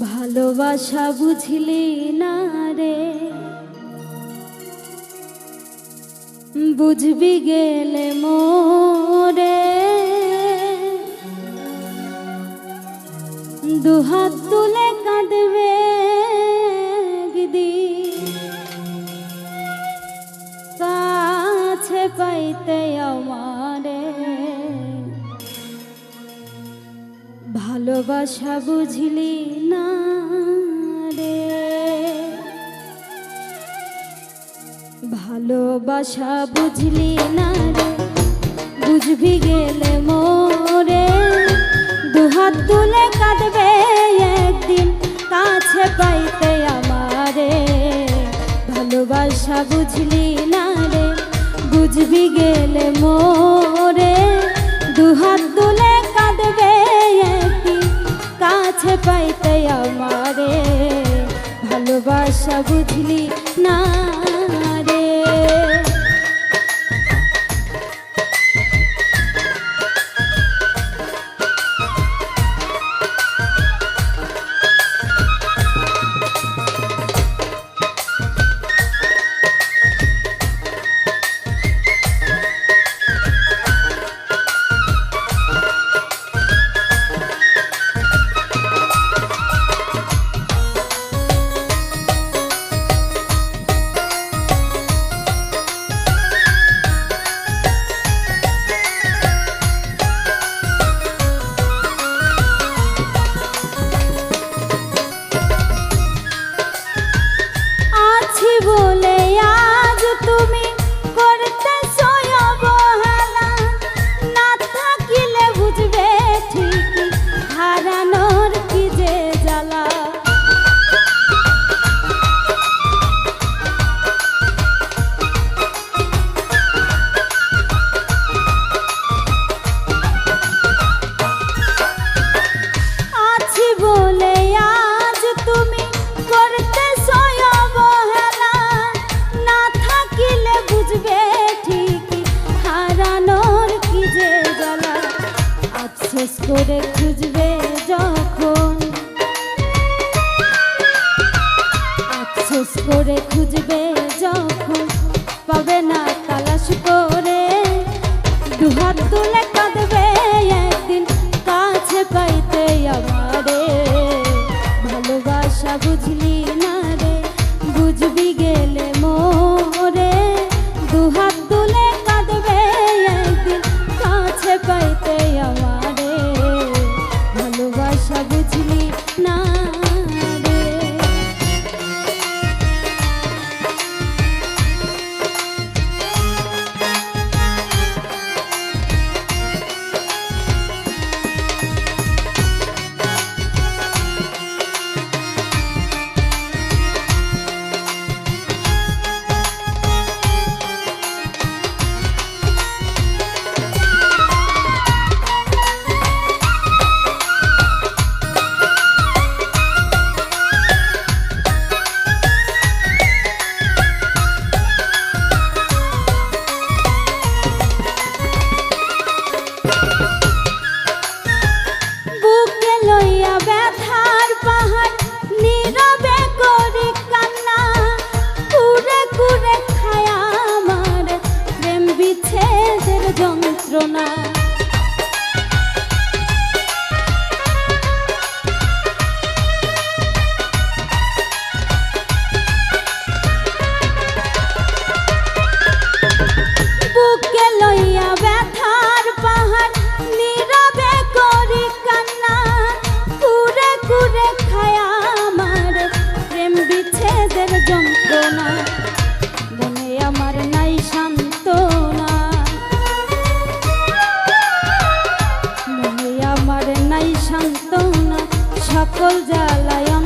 ভালোবাসা বুঝলি না রে। বুঝবি গেলে মোরে। দুহাত তুলে কাঁদবে ভালোবাসা বুঝলি না রে। ভালোবাসা বুঝলি না রে। বুঝবি গেলে মোরে। দুহাত তুলে কাঁদবে একদিন কাছে পাইতে আমারে। ভালোবাসা বুঝলি না রে। বুঝবি গেলে মোরে। ভালোবাসা বুঝলি না। rồi đến আশা বুঝলি না। যন্ত্রণা। সান্ত্বনা সকল জালায়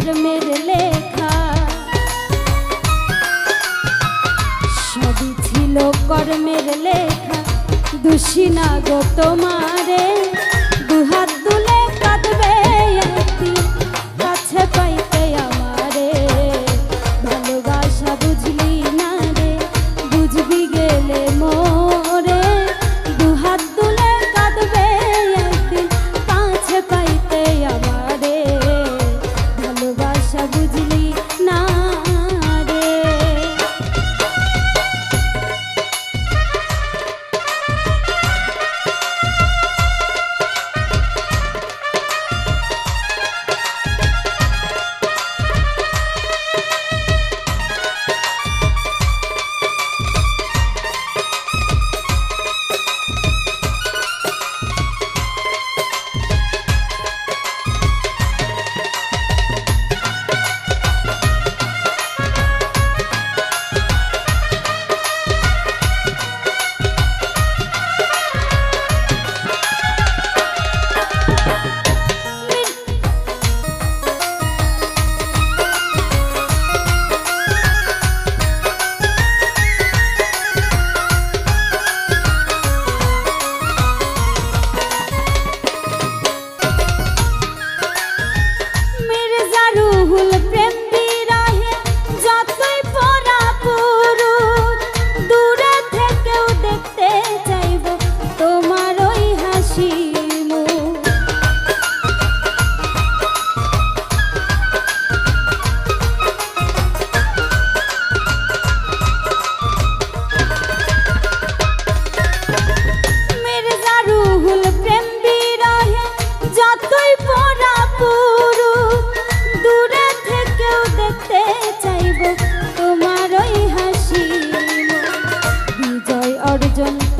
কর্মের লেখা। সবই ছিল কর্মের লেখা। দোষী না গো তোমারে। দুহাত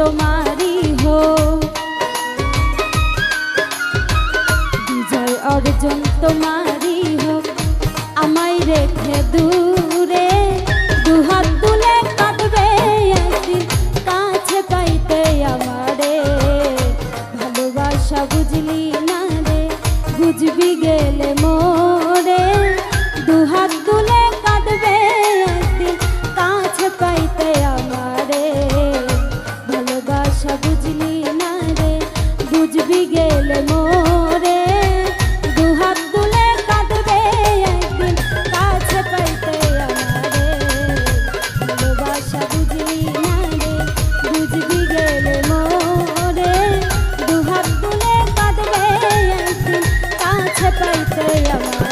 তোমারই হোক। বিজয় অর্জন তোমারই হোক। আমায় রেখে দূরে দুহাত তুলে কাঁদবে একদিন কাছে পাইতে আমারে। ভালোবাসা বুঝলি না রে, বুঝবি গেলে মোরে। গেলে মোরে। দুহাত তুলে কাঁদবে একদিন, কাছে পাইতে আমারে। ভালোবাসা বুঝলি না রে, বুঝবি গেলে মোরে। দুহাত তুলে কাঁদবে একদিন, কাছে পাইতে আমারে।